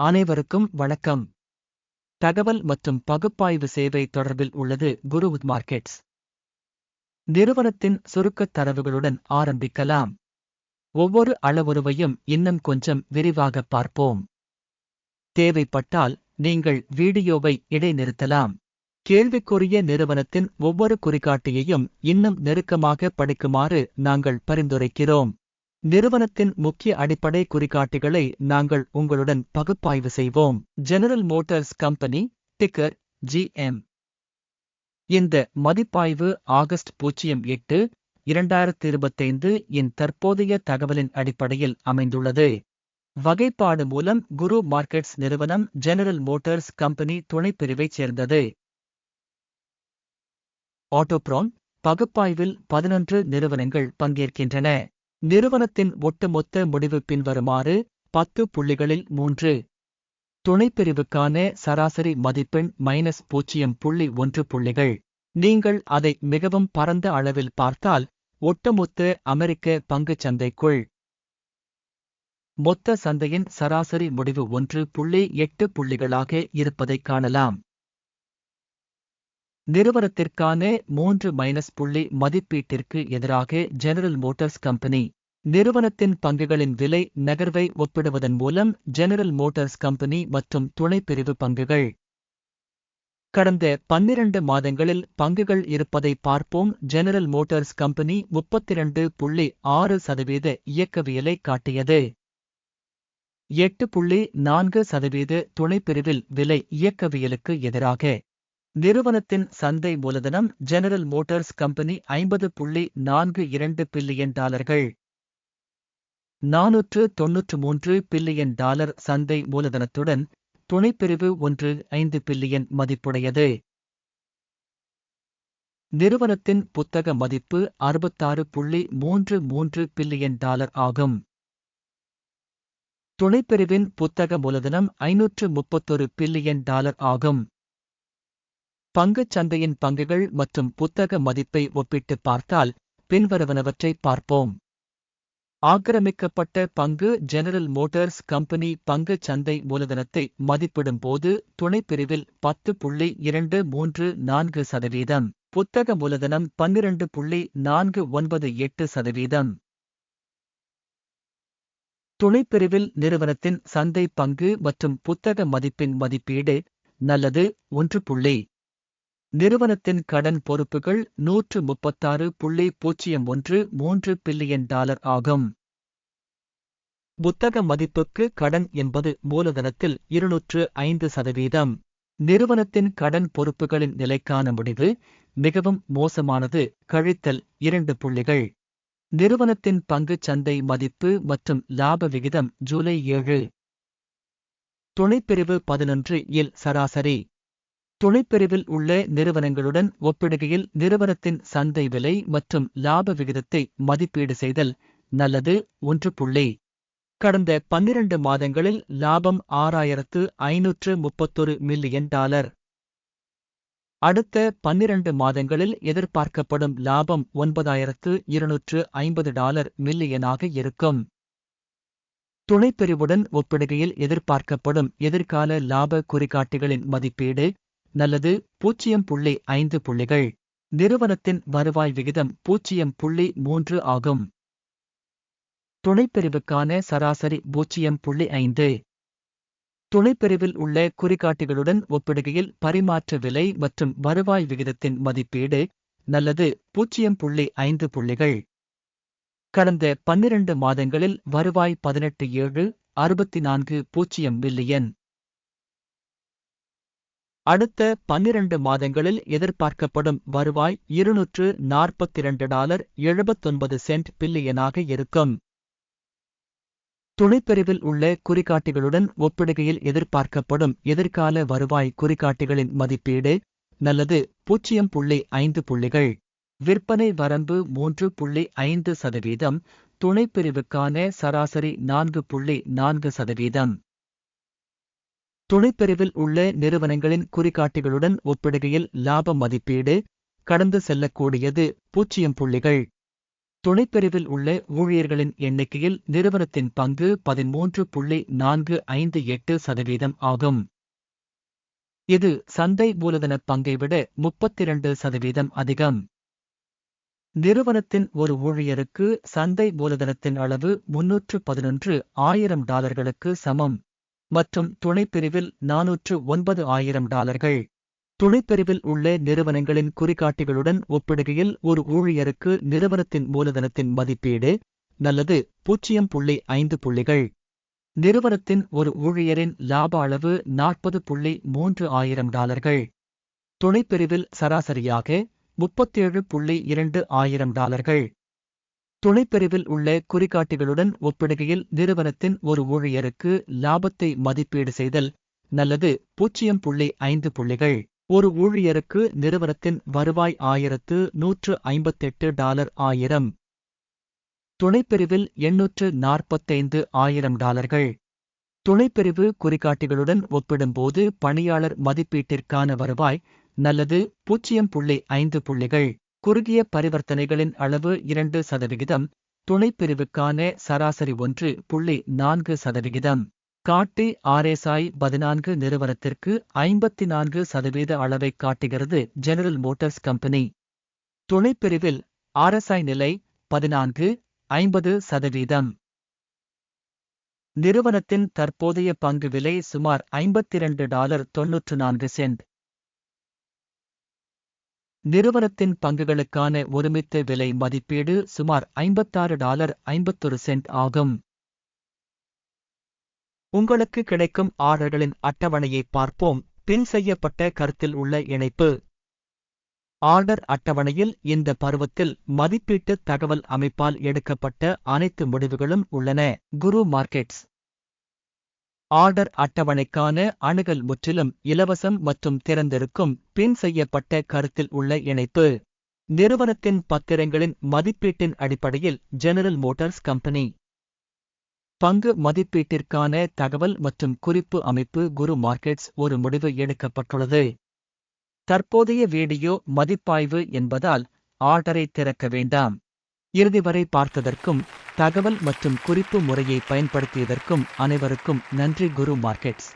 அனைவருக்கும் வணக்கம். தகவல் மற்றும் பகுப்பாய்வு சேவை தொடர்பில் உள்ளது குருவுத் மார்க்கெட்ஸ். நிறுவனத்தின் சுருக்கத் தரவுகளுடன் ஆரம்பிக்கலாம். ஒவ்வொரு அளவுருவையும் இன்னும் கொஞ்சம் விரிவாக பார்ப்போம். தேவைப்பட்டால் நீங்கள் வீடியோவை இடைநிறுத்தலாம். கேள்விக்குரிய நிறுவனத்தின் ஒவ்வொரு குறிகாட்டியையும் இன்னும் நெருக்கமாக படிக்குமாறு நாங்கள் பரிந்துரைக்கிறோம். நிறுவனத்தின் முக்கிய அடிப்படை குறிகாட்டிகளை நாங்கள் உங்களுடன் பகுப்பாய்வு செய்வோம். General Motors company ticker GM இந்த மதிப்பாய்வு ஆகஸ்ட் பூஜ்ஜியம் எட்டு இரண்டாயிரத்தி இருபத்தைந்து இன் தற்போதைய தகவலின் அடிப்படையில் அமைந்துள்ளது. வகைப்பாடு மூலம் குரு மார்க்கெட்ஸ் நிறுவனம் ஜெனரல் மோட்டார்ஸ் கம்பெனி துணைப்பிரிவைச் சேர்ந்தது. ஆட்டோப்ரான் பகுப்பாய்வில் பதினொன்று நிறுவனங்கள் பங்கேற்கின்றன. நிறுவனத்தின் ஒட்டுமொத்த முடிவு பின்வருமாறு பத்து புள்ளிகளில் மூன்று. துணைப்பிரிவுக்கான சராசரி மதிப்பெண் மைனஸ் பூஜ்ஜியம் புள்ளி ஒன்று புள்ளிகள். நீங்கள் அதை மிகவும் பரந்த அளவில் பார்த்தால் ஒட்டுமொத்த அமெரிக்க பங்குச் சந்தைக்குள். மொத்த சந்தையின் சராசரி முடிவு ஒன்று புள்ளி எட்டு புள்ளிகளாக இருப்பதைக் காணலாம். நிறுவனத்திற்கான மூன்று மைனஸ் புள்ளி மதிப்பீட்டிற்கு எதிராக ஜெனரல் மோட்டார்ஸ் கம்பெனி நிறுவனத்தின் பங்குகளின் விலை நகர்வை ஒப்பிடுவதன் மூலம் ஜெனரல் மோட்டார்ஸ் கம்பெனி மற்றும் துணைப்பிரிவு பங்குகள். கடந்த பன்னிரண்டு மாதங்களில் பங்குகள் இருப்பதை பார்ப்போம். ஜெனரல் மோட்டார்ஸ் கம்பெனி முப்பத்திரண்டு புள்ளி ஆறு சதவீத இயக்கவியலை காட்டியது. எட்டு புள்ளி நான்கு சதவீத துணைப்பிரிவில் விலை இயக்கவியலுக்கு எதிராக நிறுவனத்தின் சந்தை மூலதனம் ஜெனரல் மோட்டார்ஸ் கம்பெனி ஐம்பது புள்ளி நான்கு இரண்டு பில்லியன் டாலர்கள். நானூற்று தொன்னூற்று மூன்று பில்லியன் டாலர் சந்தை மூலதனத்துடன் துணைப்பிரிவு ஒன்று ஐந்து பில்லியன் மதிப்புடையது. நிறுவனத்தின் புத்தக மதிப்பு அறுபத்தாறு புள்ளி மூன்று மூன்று பில்லியன் டாலர் ஆகும். துணைப்பிரிவின் புத்தக மூலதனம் ஐநூற்று முப்பத்தொரு பில்லியன் டாலர் ஆகும். பங்குச் சந்தையின் பங்குகள் மற்றும் புத்தக மதிப்பை ஒப்பிட்டு பார்த்தால் பின்வருவனவற்றை பார்ப்போம். ஆக்கிரமிக்கப்பட்ட பங்கு ஜெனரல் மோட்டார்ஸ் கம்பெனி பங்கு சந்தை மூலதனத்தை மதிப்பிடும் போது துணைப்பிரிவில் பத்து புள்ளி இரண்டு மூன்று நான்கு சதவீதம் புத்தக மூலதனம் பன்னிரண்டு புள்ளி நான்கு ஒன்பது எட்டு சதவீதம். துணைப்பிரிவில் நிறுவனத்தின் சந்தை பங்கு மற்றும் புத்தக மதிப்பின் மதிப்பீடு நல்லது ஒன்று புள்ளி நிறுவனத்தின் கடன் பொறுப்புகள் நூற்று முப்பத்தாறு புள்ளி பூஜ்ஜியம் ஒன்று மூன்று பில்லியன் டாலர் ஆகும். புத்தக மதிப்புக்கு கடன் என்பது மூலதனத்தில் இருநூற்று ஐந்து சதவீதம். நிறுவனத்தின் கடன் பொறுப்புகளின் நிலைக்கான முடிவு மிகவும் மோசமானது கழித்தல் இரண்டு புள்ளிகள். நிறுவனத்தின் பங்கு சந்தை மதிப்பு மற்றும் லாப விகிதம் ஜூலை ஏழு. துணைப்பிரிவு பதினொன்று இல் சராசரி. துணைப்பிரிவில் உள்ள நிறுவனங்களுடன் ஒப்பிடுகையில் நிறுவனத்தின் சந்தை விலை மற்றும் லாப விகிதத்தை மதிப்பீடு செய்தல் நல்லது ஒன்று புள்ளி. கடந்த பன்னிரண்டு மாதங்களில் லாபம் ஆறாயிரத்து ஐநூற்று முப்பத்தொரு மில்லியன் டாலர். அடுத்த பன்னிரண்டு மாதங்களில் எதிர்பார்க்கப்படும் லாபம் ஒன்பதாயிரத்து இருநூற்று ஐம்பது டாலர் மில்லியனாக இருக்கும். துணைப்பிரிவுடன் ஒப்பிடுகையில் எதிர்பார்க்கப்படும் எதிர்கால லாப குறிகாட்டிகளின் மதிப்பீடு நல்லது பூஜ்ஜியம் புள்ளி ஐந்து புள்ளிகள். நிறுவனத்தின் வருவாய் விகிதம் பூஜ்ஜியம் புள்ளி மூன்று ஆகும். துணைப்பிரிவுக்கான சராசரி பூஜ்ஜியம் புள்ளி ஐந்து. துணைப்பிரிவில் உள்ள குறிகாட்டிகளுடன் ஒப்பிடுகையில் பரிமாற்ற விலை மற்றும் வருவாய் விகிதத்தின் மதிப்பீடு நல்லது பூஜ்ஜியம் புள்ளி ஐந்து புள்ளிகள். கடந்த பன்னிரண்டு மாதங்களில் வருவாய் பதினெட்டு ஏழு அறுபத்தி நான்கு பூஜ்ஜியம் மில்லியன். அடுத்த பன்னிரண்டு மாதங்களில் எதிர்பார்க்கப்படும் வருவாய் இருநூற்று நாற்பத்திரண்டு டாலர் எழுபத்தொன்பது சென்ட் பில்லியனாக இருக்கும். துணைப்பிரிவில் உள்ள குறிகாட்டிகளுடன் ஒப்பிடுகையில் எதிர்பார்க்கப்படும் எதிர்கால வருவாய் குறிகாட்டிகளின் மதிப்பீடு நல்லது பூஜ்ஜியம் புள்ளி ஐந்து புள்ளிகள். விற்பனை வரம்பு மூன்று புள்ளி ஐந்து சதவீதம். துணைப்பிரிவுக்கான சராசரி நான்கு புள்ளி நான்கு சதவீதம். துணைப்பிரிவில் உள்ள நிறுவனங்களின் குறிகாட்டிகளுடன் ஒப்பிடுகையில் லாப மதிப்பீடு கடந்து செல்லக்கூடியது பூஜ்ஜியம் புள்ளிகள். துணைப்பிரிவில் உள்ள ஊழியர்களின் எண்ணிக்கையில் நிறுவனத்தின் பங்கு பதிமூன்று புள்ளி நான்கு ஐந்து எட்டு சதவீதம் ஆகும். இது சந்தை மூலதன பங்கை விட முப்பத்தி இரண்டு சதவீதம் அதிகம். நிறுவனத்தின் ஒரு ஊழியருக்கு சந்தை மூலதனத்தின் அளவு முன்னூற்று பதினொன்று ஆயிரம் டாலர்களுக்கு சமம். மற்றும் துணைப்பிரிவில் நாநூற்று ஒன்பது ஆயிரம் டாலர்கள். துணைப்பிரிவில் உள்ள நிறுவனங்களின் குறிகாட்டிகளுடன் ஒப்பிடுகையில் ஒரு ஊழியருக்கு நிறுவனத்தின் மூலதனத்தின் மதிப்பீடு நல்லது பூஜ்ஜியம் புள்ளி ஐந்து புள்ளிகள். நிறுவனத்தின் ஒரு ஊழியரின் லாப அளவு நாற்பது புள்ளி மூன்று ஆயிரம் டாலர்கள். துணைப்பிரிவில் சராசரியாக முப்பத்தேழு புள்ளி இரண்டு ஆயிரம் டாலர்கள். துணைப்பிரிவில் உள்ள குறிகாட்டிகளுடன் ஒப்பிடுகையில் நிறுவனத்தின் ஒரு ஊழியருக்கு லாபத்தை மதிப்பீடு செய்தல் நல்லது. பூஜ்ஜியம் புள்ளி ஐந்து புள்ளிகள். ஒரு ஊழியருக்கு நிறுவனத்தின் வருவாய் ஆயிரத்து நூற்று ஐம்பத்தெட்டு டாலர் ஆயிரம். துணைப்பிரிவில் எண்ணூற்று நாற்பத்தைந்து ஆயிரம் டாலர்கள். துணைப்பிரிவு குறிகாட்டிகளுடன் ஒப்பிடும்போது பணியாளர் மதிப்பீட்டிற்கான வருவாய் நல்லது. பூஜ்ஜியம் புள்ளி ஐந்து புள்ளிகள். குறுகிய பரிவர்த்தனைகளின் அளவு இரண்டு சதவிகிதம் துணைப்பிரிவுக்கான சராசரி ஒன்று புள்ளி நான்கு சதவிகிதம். காட்டி ஆர்எஸ்ஐ பதினான்கு நிறுவனத்திற்கு ஐம்பத்தி நான்கு சதவீத அளவை காட்டுகிறது ஜெனரல் மோட்டார்ஸ் கம்பெனி. துணைப்பிரிவில் ஆர்எஸ்ஐ நிலை பதினான்கு ஐம்பது சதவீதம். நிறுவனத்தின் தற்போதைய பங்கு விலை சுமார் ஐம்பத்தி இரண்டு டாலர் தொன்னூற்று நான்கு சென்ட். நிறுவனத்தின் பங்குகளுக்கான ஒருமித்த விலை மதிப்பீடு சுமார் ஐம்பத்தாறு டாலர் ஐம்பத்தொரு சென்ட் ஆகும். உங்களுக்கு கிடைக்கும் ஆர்டர்களின் அட்டவணையை பார்ப்போம். பின் செய்யப்பட்ட கருத்தில் உள்ள இணைப்பு. ஆர்டர் அட்டவணையில் இந்த பருவத்தில் மதிப்பீட்டு தகவல் அமைப்பால் எடுக்கப்பட்ட அனைத்து முடிவுகளும் உள்ளன. குரு மார்க்கெட்ஸ். ஆர்டர் அட்டவணைக்கான அணுகல் முற்றிலும் இலவசம் மற்றும் திறந்திருக்கும் பின் செய்யப்பட்ட கருத்தில் உள்ள இணைப்பு. நிறுவனத்தின் பத்திரங்களின் மதிப்பீட்டின் அடிப்படையில் ஜெனரல் மோட்டார்ஸ் கம்பெனி பங்கு மதிப்பீட்டிற்கான தகவல் மற்றும் குறிப்பு அமைப்பு குரு மார்க்கெட்ஸ் ஒரு முடிவு எடுக்கப்பட்டுள்ளது. தற்போதைய வீடியோ மதிப்பாய்வு என்பதால் ஆர்டரை திறக்க வேண்டாம். இறுதி வரை பார்த்ததற்கும் தகவல் மற்றும் குறிப்பு முறையை பயன்படுத்தியதற்கும் அனைவருக்கும் நன்றி குரு மார்க்கெட்ஸ்.